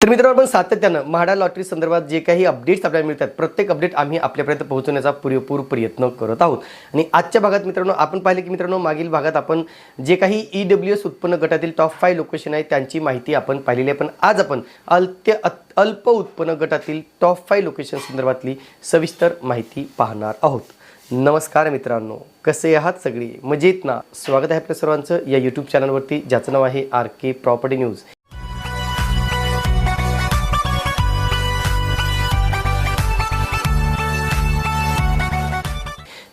तर मित्रांनो आपण सातत्यानं म्हाडा लॉटरी संदर्भात जे काही अपडेट्स आपल्याला मिळतात प्रत्येक अपडेट आम्ही आपल्यापर्यंत पोहोचवण्याचा पुरेपूर प्रयत्न करत आहोत. आणि आजच्या भागात मित्रांनो आपण पाहिले की मित्रांनो मागील भागात आपण जे काही ई डब्ल्यू एस उत्पन्न गटातील टॉप फाय लोकेशन आहे त्यांची माहिती आपण पाहिलेली आहे. पण आज आपण अल्त्य अल्प उत्पन्न गटातील टॉप फाय लोकेशन संदर्भातली सविस्तर माहिती पाहणार आहोत. नमस्कार मित्रांनो कसे आहात सगळी? मजेत ना? स्वागत आहे आपल्या सर्वांचं या यूट्यूब चॅनलवरती ज्याचं नाव आहे आर के प्रॉपर्टी न्यूज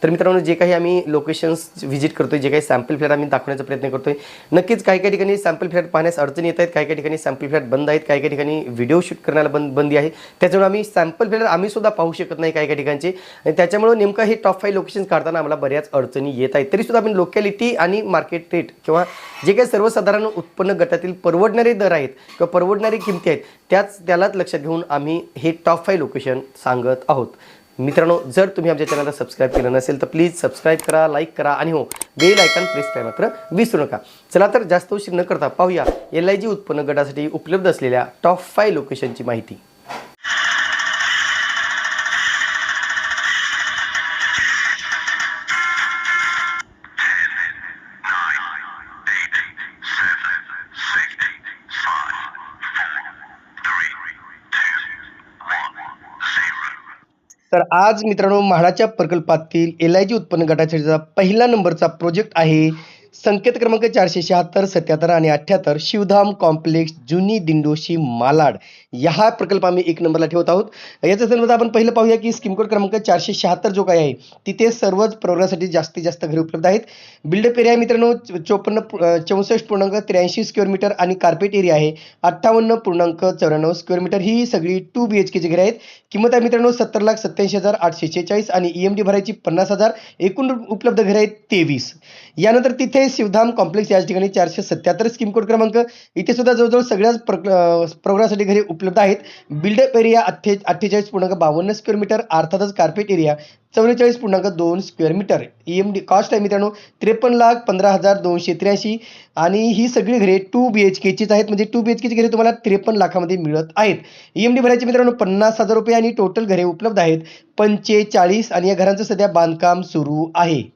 तर मित्रांनो जे काही आम्ही लोकेशन्स व्हिजिट करतोय जे काही सॅम्पल फ्लॅट आम्ही दाखवण्याचा प्रयत्न करतोय नक्कीच काही काही ठिकाणी सॅम्पल फ्लॅट पाहण्यास अडचणी येत आहेत काही काही ठिकाणी सॅम्पल फ्लॅट बंद आहेत काही काही ठिकाणी व्हिडिओ शूट करण्याला बंद बंदी आहे. त्याच्यामुळे आम्ही सॅम्पल फ्लॅट आम्ही सुद्धा पाहू शकत नाही काही काही ठिकाणचे. आणि त्याच्यामुळे नेमकं हे टॉप फाईव्ह लोकेशन्स काढताना आम्हाला बऱ्याच अडचणी येत आहेत. तरी सुद्धा आपण लोकॅलिटी आणि मार्केट रेट किंवा जे काही सर्वसाधारण उत्पन्न गटातील परवडणारे दर आहेत किंवा परवडणारी किमती आहेत त्याच त्यालाच लक्षात घेऊन आम्ही हे टॉप फाईव्ह लोकेशन सांगत आहोत. मित्रांनो जर तुम्ही आमच्या चॅनलला सबस्क्राईब केलं नसेल तर प्लीज सबस्क्राईब करा लाईक करा आणि हो बेल आयकॉन प्रेस करायला मात्र विसरू नका. चला तर जास्त उशीर न करता पाहूया एल आय जी उत्पन्न गटासाठी उपलब्ध असलेल्या टॉप फाय लोकेशनची माहिती. तर आज मित्रांनो म्हाडाच्या प्रकल्पातील एल आय जी उत्पन्न गटाचा पहिला नंबरचा प्रोजेक्ट आहे. संकेत क्रमांक चारशे शहात्तर सत्याहत्तर आणि अठ्ठ्याहत्तर शिवधाम कॉम्प्लेक्स जुनी दिंडोशी मालाड. या हा प्रकल्प आम्ही एक नंबरला ठेवत आहोत. याच्या संदर्भात आपण पहिलं पाहूया की स्कीम कोड क्रमांक चारशे शहात्तर जो काही आहे तिथे सर्वच प्रवर्गासाठी जास्तीत जास्त घरे उपलब्ध आहेत. बिल्डअप एरिया मित्रांनो चोपन्न चौसष्ट पूर्णांक त्र्याऐंशी स्क्वेअर मीटर आणि कार्पेट एरिया आहे अठ्ठावन्न पूर्णांक चौऱ्याण्णव स्क्वेअर मीटर ही सगळी टू बी एच केची घरे आहेत. किंमत आहे मित्रांनो सत्तर लाख सत्याऐंशी हजार आठशे शेहेचाळीस आणि ई एम डी भरायची पन्नास हजार एकूण उपलब्ध घरे आहेत तेवीस. यानंतर तिथे शिवधाम कॉम्प्लेक्स या ठिकाणी चारशे सत्याहत्तर स्कीम कोड क्रमांक. इथे सुद्धा जवळजवळ सगळ्याच प्र- घरी घरे उपलब्ध आहेत. बिल्डअप एरिया अठ्ठे अठ्ठेचाळीस पूर्णांक बावन्न स्क्वेअर मीटर अर्थातच कार्पेट एरिया चव्वेचाळीस पूर्णांक दोन square metre E M D cost आहे मित्रांनो त्रेपन्न लाख पंधरा हजार दोनशे त्र्याऐंशी. आणि ही सगळी घरे टू बी एच केचीच आहेत. म्हणजे टू बी एच केची घरे तुम्हाला त्रेपन्न लाखामध्ये मिळत आहेत. ई एम डी भरायचे मित्रांनो पन्नास हजार रुपये आणि टोटल घरे उपलब्ध आहेत. पंचेचाळीस आणि या घरांचं सध्या बांधकाम सुरू आहे.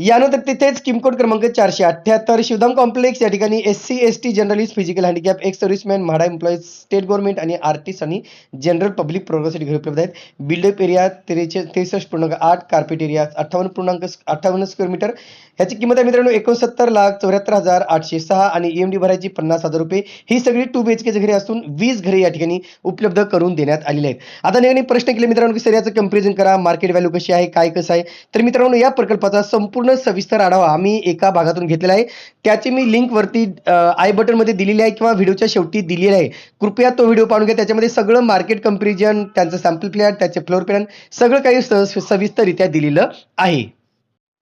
यानंतर तिथेच किमकोड क्रमांक चारशे अठ्ठ्याहत्तर शिवधाम कॉम्प्लेक्स या ठिकाणी S C S T journalist physical handicap ex serviceman MHADA employees state government आणि आर्टिस्ट आणि जनरल पब्लिक प्रोग्रेससाठी घर उपलब्ध आहेत बिल्डअप एरिया त्रेचे त्रेसष्ट पूर्णांक आठ कार्पेट एरिया अठ्ठावन्न पूर्णांक अठ्ठावन्न स्क्वेअर मीटर ह्याची किंमत आहे मित्रांनो एकोणसत्तर लाख चौऱ्याहत्तर हजार आठशे सहा आणि ई एम डी भरायची पन्नास हजार रुपये. ही सगळी टू बी एच केची घरे असून वीस घरे या ठिकाणी उपलब्ध करून देण्यात आलेली आहेत. आता नेहमी प्रश्न केले मित्रांनो की सर याचं कंपॅरिझन करा मार्केट व्हॅल्यू कशी आहे काय कसं आहे? तर मित्रांनो या प्रकल्पाचा संपूर्ण सविस्तर आढावा आम्ही एका भागातून घेतलेला आहे. त्याची मी लिंक वरती आय बटनमध्ये दिलेली आहे किंवा व्हिडिओच्या शेवटी दिलेली आहे. कृपया तो व्हिडिओ पाहून घ्या. त्याच्यामध्ये सगळं मार्केट कंपॅरिझन त्यांचं सॅम्पल प्लॅन त्याचे फ्लोअर प्लॅन सगळं काही स- सविस्तररित्या दिलेलं आहे.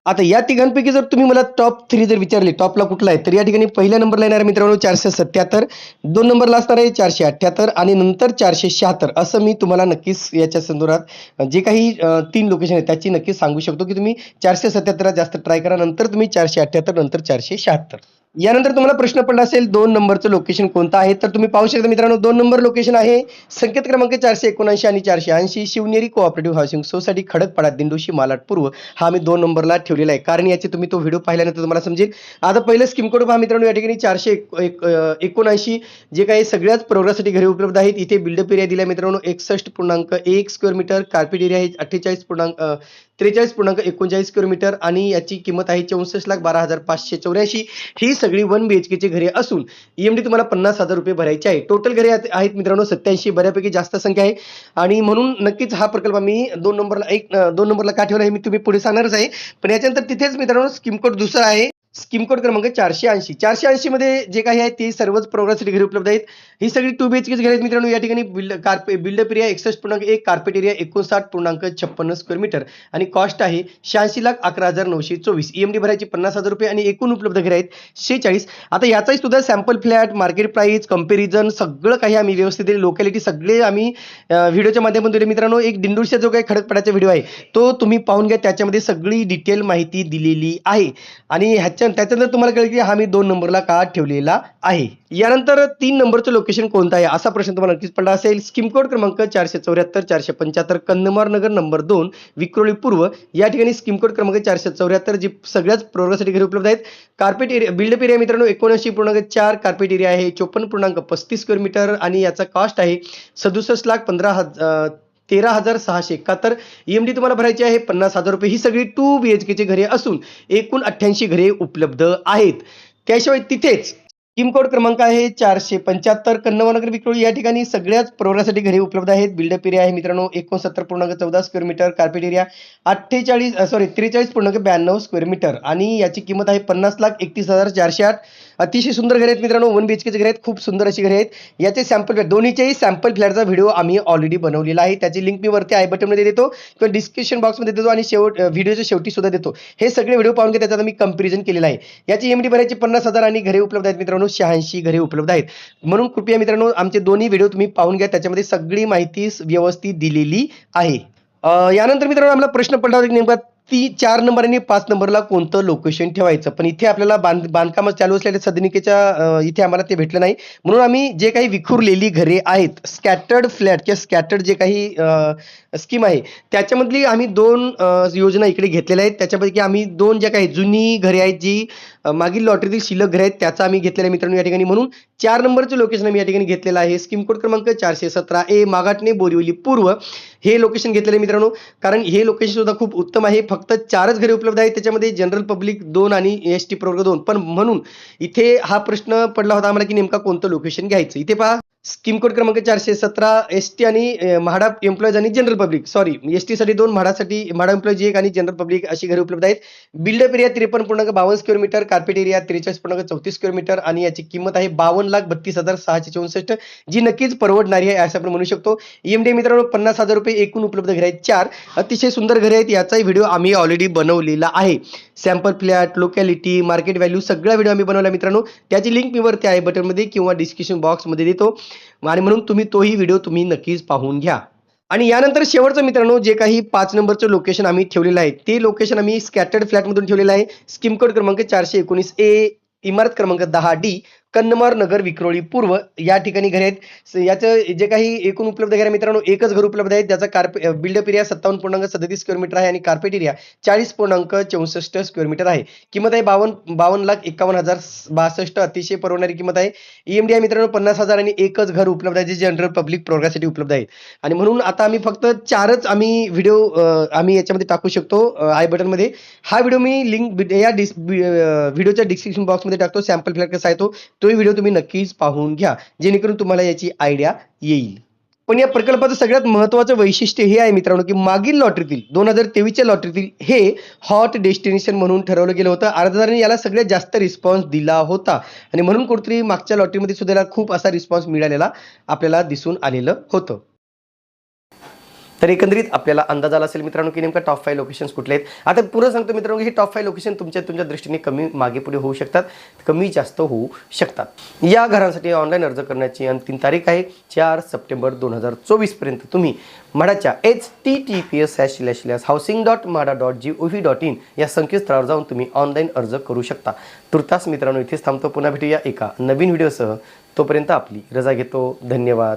आता या तिघांपैकी जर तुम्ही मला टॉप थ्री जर विचारले टॉपला कुठला आहे तर या ठिकाणी पहिल्या नंबरला येणार मित्रांनो चारशे सत्याहत्तर दोन नंबरला असणार आहे चारशे अठ्ठ्याहत्तर आणि नंतर चारशे शहात्तर. असं मी तुम्हाला नक्कीच याच्या संदर्भात जे काही तीन लोकेशन आहेत त्याची नक्कीच सांगू शकतो की तुम्ही चारशे सत्याहत्तरला जास्त ट्राय करा नंतर तुम्ही चारशे अठ्ठ्याहत्तर नंतर चारशे शहात्तर. यानंतर तुम्हाला प्रश्न पडला असेल दोन नंबरचं लोकेशन कोणतं आहे? तर तुम्ही पाहू शकता मित्रांनो दोन नंबर लोकेशन आहे. संकेत क्रमांक चारशे एकोणऐंशी आणि चारशे ऐंशी Shivneri cooperative housing society Khadakpada Dindoshi Malad पूर्व हा आम्ही दोन नंबरला ठेवलेला आहे. कारण याचे तुम्ही तो व्हिडिओ पाहिल्यानंतर तुम्हाला समजेल. आता पहिलं स्कीम कोड पहा मित्रांनो या ठिकाणी चारशे एक- एकोणऐंशी जे काही सगळ्याच प्रोग्रामसाठी घरी उपलब्ध आहेत. इथे बिल्डअप एरिया दिला मित्रांनो एकसष्ट पूर्णांक एक स्क्वेअर मीटर कार्पेट एरिया आहे अठ्ठेचाळीस पूर्णांक त्रेचाळीस पूर्णांक एकोणचाळीस स्क्वेअर मीटर आणि याची किंमत आहे चौसष्ट लाख बारा हजार पाचशे चौऱ्याऐंशी. ही सगळी वन बी एच केची घरे असून ईएमडी तुम्हाला पन्नास हजार रुपये भरायचे आहे. टोटल घरे आहेत मित्रांनो सत्याऐंशी बऱ्यापैकी जास्त संख्या आहे. आणि म्हणून नक्कीच हा प्रकल्प मी दोन नंबरला एक दोन नंबरला का ठेवला हे मी तुम्ही पुढे सांगणारच आहे. पण याच्यानंतर तिथेच मित्रांनो स्कीम कोड दुसरा आहे. स्कीम कोड क्रमांक चारशे ऐंशी. चारशे ऐंशी मध्ये जे काही आहे ते सर्वच प्रोग्रेस घरी उपलब्ध आहेत. ही सगळी टू बी एच घरे आहेत मित्रांनो. या ठिकाणी बिल्ड कार्पे बिल्डअप एरिया एकसष्ट पूर्णांक एक कार्पेट एरिया एकोणसाठ पूर्णांक छप्पन्न स्क्वेअर मीटर आणि कॉस्ट आहे शहाऐंशी लाख अकरा हजार नऊशे चोवीस. ईएमडी भरायची पन्नास हजार रुपये आणि एकूण उपलब्ध घरे आहेत शेचाळीस आता याचाही सुद्धा sample flat market price comparison सगळं काही आम्ही व्यवस्थित दिले. लोकॅलिटी सगळे आम्ही व्हिडिओच्या माध्यमातून दिले. मित्रांनो एक दिंडूरचा जो काही खडकपडाचा व्हिडिओ आहे तो तुम्ही पाहून घ्या. त्याच्यामध्ये सगळी डिटेल माहिती दिलेली आहे. आणि ह्याच्या लोकेशन त्याच्यानंतर तुम्हाला कळेल की हा मी दोन नंबरला का ठेवलेला आहे. यानंतर तीन नंबरचं लोकेशन कोणतं आहे? असा प्रश्न तुम्हाला नक्कीच पडला असेल. स्कीम कोड क्रमांक चारशे चौऱ्याहत्तर चारशे पंच्याहत्तर कन्नमार नगर नंबर दोन विक्रोळी पूर्व. या ठिकाणी स्कीम कोड क्रमांक चारशे चौऱ्याहत्तर जी सगळ्याच प्रोग्रामसाठी घरी उपलब्ध आहेत. कार्पेट एरिया बिल्डअप एरिया मित्रांनो एकोणऐंशी पूर्णांक चार कार्पेट एरिया आहे. चोपन्न पूर्णांक पस्तीस स्क्वेअर मीटर आणि याचा कॉस्ट आहे सदुसष्ट लाख पंधरा हजार तेरा हजार सहाशे एकाहत्तर. एम डी तुम्हाला भरायची आहे पन्नास हजार रुपये. ही सगळी टू बी एच केची घरे असून एकूण अठ्ठ्याऐंशी घरे उपलब्ध आहेत. त्याशिवाय तिथेच स्कीम कोड क्रमांक आहे चारशे पंच्याहत्तर. कन्नवनगर विक्रोळी या ठिकाणी सगळ्याच प्रवर्गासाठी घरे उपलब्ध आहेत. बिल्डअप एरिया आहे मित्रांनो एकोणसत्तर पूर्णांक चौदा स्क्वेअर मीटर कार्पेट एरिया अठ्ठेचाळीस सॉरी त्रेचाळीस पूर्णांक ब्याण्णव स्क्वेअर मीटर आणि याची किंमत आहे पन्नास लाख एकतीस हजार चारशे आठ. अतिशय सुंदर घरे आहेत मित्रांनो. वन बी एच केचे घर आहेत. खूप सुंदर अशी घरे आहेत. याचे सॅम्पल फ्लॅट दोन्हीचेही सॅम्पल फ्लॅटचा व्हिडिओ आम्ही ऑलरेडी बनवलेला आहे. त्याची लिंक मी वरती आय बटनमध्ये देतो किंवा डिस्क्रिप्शन बॉक्समध्ये देतो आणि शेवट व्हिडिओच्या शेवटी सुद्धा देतो. हे सगळे व्हिडिओ पाहून घ्या. त्याचा मी कंपॅरिझन केलेला आहे. याची एम डी भरायची पन्नास हजार आणि घरे उपलब्ध आहेत मित्रांनो. शहाऐंशी घरे उपलब्ध आहेत. म्हणून कृपया मित्रांनो आमचे दोन्ही व्हिडिओ तुम्ही पाहून घ्या. त्याच्यामध्ये सगळी माहिती व्यवस्थित दिलेली आहे. यानंतर मित्रांनो आम्हाला प्रश्न पडला नेमका ती चार नंबर आणि पाच नंबरला कोणतं लोकेशन ठेवायचं? पण इथे आपल्याला बांध बांधकाम चालू असलेल्या सदनिकेच्या इथे आम्हाला ते भेटलं नाही. म्हणून आम्ही जे काही विखुरलेली घरे आहेत स्कॅटर्ड फ्लॅट किंवा स्कॅटर्ड जे काही स्कीम आहे त्याच्यामधली आम्ही दोन योजना इकडे घेतलेल्या आहेत. त्याच्यापैकी आम्ही दोन ज्या काही जुनी घरे आहेत जी मागील लॉटरीतील शिल्लक घरे आहेत त्याचा आम्ही घेतलेला आहे मित्रांनो या ठिकाणी. म्हणून चार नंबरचं लोकेशन आम्ही या ठिकाणी घेतलेलं आहे. स्कीम कोड क्रमांक चारशे सतरा ए मागाटणे बोरिवली पूर्व. हे लोकेशन घेतलेलं आहे मित्रांनो. कारण हे लोकेशन सुद्धा खूप उत्तम आहे. फक्त चारच घरे उपलब्ध आहेत. त्याच्यामध्ये जनरल पब्लिक दोन आणि एस टी प्रवर्ग दोन. पण म्हणून इथे हा प्रश्न पडला होता आम्हाला की नेमका कोणतं लोकेशन घ्यायचं? इथे पहा. स्कीम कोड क्रमांक चारशे सतरा एस टी आणि म्हाडा एम्प्लॉईज आणि जनरल पब्लिक सॉरी एस टीसाठी दोन म्हाडासाठी म्हाडा एम्प्लॉईज एक आणि जनरल पब्लिक अशी घरे उपलब्ध आहेत. बिल्डअप एरिया त्रेपन्न पूर्णांक बावन्न स्क्वेअर मीटर कार्पेट एरिया त्रेचाळीस पूर्णांक चौतीस स्क्वेअर मीटर आणि याची किंमत आहे बावन्न लाख बत्तीस हजार सहाशे चौसष्ट जी नक्कीच परवडणारी आहे असं आपण म्हणू शकतो. एम मित्रांनो पन्नास हजार रुपये एकूण उपलब्ध घरे आहेत. चार अतिशय सुंदर घरे आहेत याचाही व्हिडिओ आम्ही ऑलरेडी बनवलेला आहे. Sample flat locality market value सगळा व्हिडिओ आम्ही बनवला मित्रांनो. त्याची लिंक मी वरती आहे बटनमध्ये किंवा डिस्क्रिप्शन बॉक्समध्ये देतो. आणि म्हणून तुम्ही तोही व्हिडिओ तुम्ही नक्कीच पाहून घ्या. आणि यानंतर शेवटचं मित्रांनो जे काही पाच नंबरचं लोकेशन आम्ही ठेवलेलं आहे ते लोकेशन आम्ही स्कॅटर्ड फ्लॅटमधून ठेवलेलं आहे. स्कीम कोड क्रमांक चारशे एकोणीस ए इमारत क्रमांक दहा डी कन्नमर नगर विक्रोळी पूर्व या ठिकाणी घरे आहेत. याचं जे काही एकूण उपलब्ध घरे आहे मित्रांनो एकच घर उपलब्ध आहे. त्याचा कार्पे बिल्डअप एरिया सत्तावन्न पूर्णांक सदतीस स्क्वेअर मीटर आहे आणि कार्पेट एरिया चाळीस पूर्णांक चौसष्ट स्क्वेअर मीटर आहे. किंमत आहे बावन्न बावन्न लाख एकावन्न हजार बासष्ट अतिशय परवडणारी किंमत आहे. ईएमडी आहे मित्रांनो पन्नास हजार आणि एकच घर उपलब्ध आहे जे जनरल पब्लिक प्रोग्रासाठी उपलब्ध आहे. आणि म्हणून आता आम्ही फक्त चारच आम्ही व्हिडिओ आम्ही याच्यामध्ये टाकू शकतो आय बटनमध्ये हा व्हिडिओ मी लिंक या डिस व्हिडिओच्या डिस्क्रिप्शन बॉक्समध्ये टाकतो सॅम्पल फ्लॅट कसा आहे तो. तोही व्हिडिओ तुम्ही नक्कीच पाहून घ्या जेणेकरून तुम्हाला याची आयडिया येईल. पण या प्रकल्पाचं सगळ्यात महत्त्वाचं वैशिष्ट्य हे आहे मित्रांनो की मागील लॉटरीतील दोन हजार तेवीसच्या लॉटरीतील हे हॉट डेस्टिनेशन म्हणून ठरवलं गेलं होतं. अर्जदारांनी याला सगळ्यात जास्त रिस्पॉन्स दिला होता. आणि म्हणून कुठेतरी मागच्या लॉटरीमध्ये सुद्धा याला खूप असा रिस्पॉन्स मिळालेला आपल्याला दिसून आलेलं होतं. तर एकंदरीत आपल्याला अंदाज आला असेल मित्रांनो की नेमका टॉप फाय लोकेशन्स कुठले आहेत. आता पुढे सांगतो मित्रांनो की हे टॉप फाय लोकेशन तुमच्या तुमच्या दृष्टीने कमी मागे पुढे होऊ शकतात कमी जास्त होऊ शकतात. या घरांसाठी ऑनलाईन अर्ज करण्याची अंतिम तारीख आहे चार सप्टेंबर दोन हजार चोवीसपर्यंत तुम्ही म्हाडाच्या H T T P S hash slash slash housing dot MHADA dot G O V dot in या संकेतस्थळावर जाऊन तुम्ही ऑनलाईन अर्ज करू शकता. तुर्तास मित्रांनो इथेच थांबतो. पुन्हा भेटूया एका नवीन व्हिडिओसह तोपर्यंत आपली रजा घेतो. धन्यवाद.